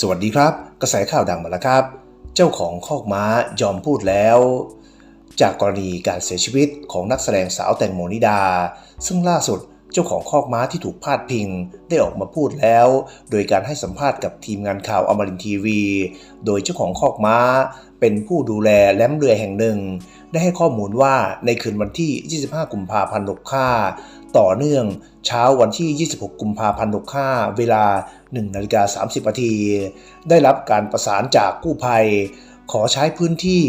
สวัสดีครับ กระแสข่าวดังมาแล้วครับ เจ้าของคอกม้ายอมพูดแล้ว จากกรณีการเสียชีวิตของนักแสดงสาวแตงโมนิดา ซึ่งล่าสุดเจ้าของคอกม้าที่ถูกพาดพิง ได้ออกมาพูดแล้ว โดยการให้สัมภาษณ์กับทีมงานข่าวอมรินทีวี โดยเจ้าของคอกม้า เป็นผู้ดูแลแล้มเรือแห่งหนึ่ง ได้ให้ข้อมูลว่าในคืนวันที่ 25 กุมภาพันธ์65ต่อเนื่องเช้าวันที่ 26 กุมภาพันธ์65เวลา 1 นาฬิกา 30 นาที ได้รับการประสานจากกู้ภัย ขอใช้พื้นที่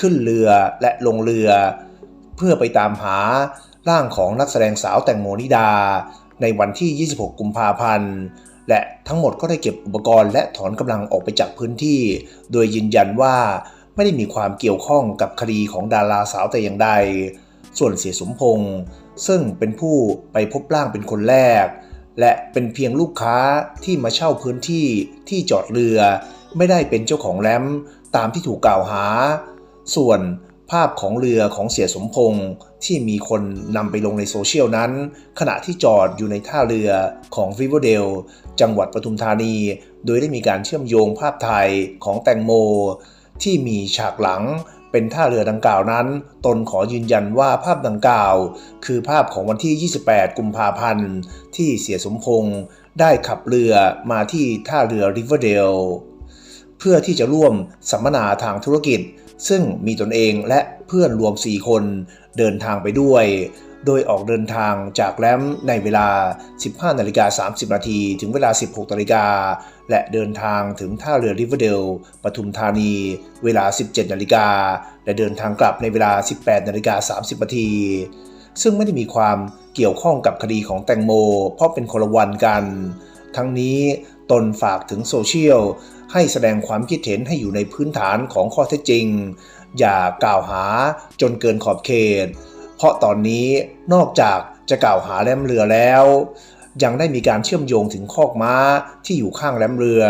ขึ้นเรือและลงเรือ เพื่อไปตามหาร่างของนักแสดงสาวแตงโมนิดา ในวันที่ 26 กุมภาพันธ์และทั้งหมดก็ได้เก็บอุปกรณ์และถอนกำลังออกไปจากพื้นที่ โดยยืนยันว่า ไม่ได้มีความเกี่ยวข้องกับคดีของดาราสาวแต่อย่างใด ส่วนเสียสมพงษ์ซึ่งเป็นผู้ไปพบร่างเป็นคนแรก และเป็นเพียงลูกค้าที่มาเช่าพื้นที่ที่จอดเรือ ไม่ได้เป็นเจ้าของแรมตามที่ถูกกล่าวหา ส่วนภาพของเรือของเสียสมพงษ์ที่มีคนนำไปลงในโซเชียลนั้น ขณะที่จอดอยู่ในท่าเรือของริวเดลจังหวัดปทุมธานี โดยได้มีการเชื่อมโยงภาพถ่ายของแตงโม ที่มีฉากหลังเป็นท่าเรือดังกล่าวนั้น ตนขอยืนยันว่าภาพดังกล่าว คือภาพของวันที่ 28 กุมภาพันธ์ ที่เสียสมพงษ์ได้ขับเรือมาที่ท่าเรือริเวอร์เดลเพื่อที่จะร่วมสัมมนาทางธุรกิจ ซึ่งมีตนเองและเพื่อนรวม 4 คนเดินทางไปด้วยโดยออกเดินทางจากแรมในเวลา 15นาฬิกา30 นาทีถึงเวลา 16นาฬิกาและเดินทางถึงท่าเรือริเวอร์เดล ปทุมธานี เวลา 17นาฬิกาและเดินทางกลับในเวลา 18นาฬิกา30 นาทีซึ่งไม่ได้มีความเกี่ยวข้องกับคดีของแตงโม เพราะเป็นคนละวันกัน ทั้งนี้ตนฝากถึงโซเชียลให้แสดงความคิดเห็นให้อยู่ในพื้นฐานของข้อเท็จจริง อย่ากล่าวหาจนเกินขอบเขต เพราะตอนนี้นอกจากจะกล่าวหาแรมเรือแล้ว ยังได้มีการเชื่อมโยงถึงคอกม้าที่อยู่ข้างแรมเรือ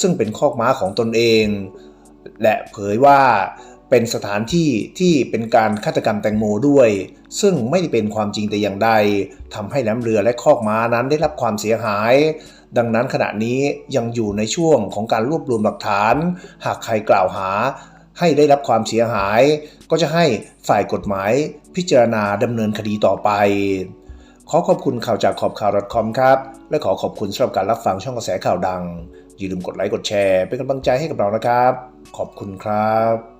ซึ่งเป็นคอกม้าของตนเอง และเผยว่าเป็นสถานที่ที่เป็นการฆาตกรรมแตงโมด้วย ซึ่งไม่ได้เป็นความจริงแต่อย่างใดทำให้แรมเรือและคอกม้านั้นได้รับความเสียหาย ดังนั้นขณะนี้ยังอยู่ในช่วงของการรวบรวมหลักฐาน หากใครกล่าวหา ให้ได้รับความเสียหาย ก็จะให้ฝ่ายกฎหมายพิจารณาดำเนินคดีต่อไป ขอขอบคุณข่าวจากขอบข่าว .com ครับ และขอขอบคุณสำหรับการรับฟังช่องกระแสข่าวดัง อย่าลืมกดไลค์กดแชร์ เป็นกำลังใจให้กับเรานะครับ ขอบคุณครับ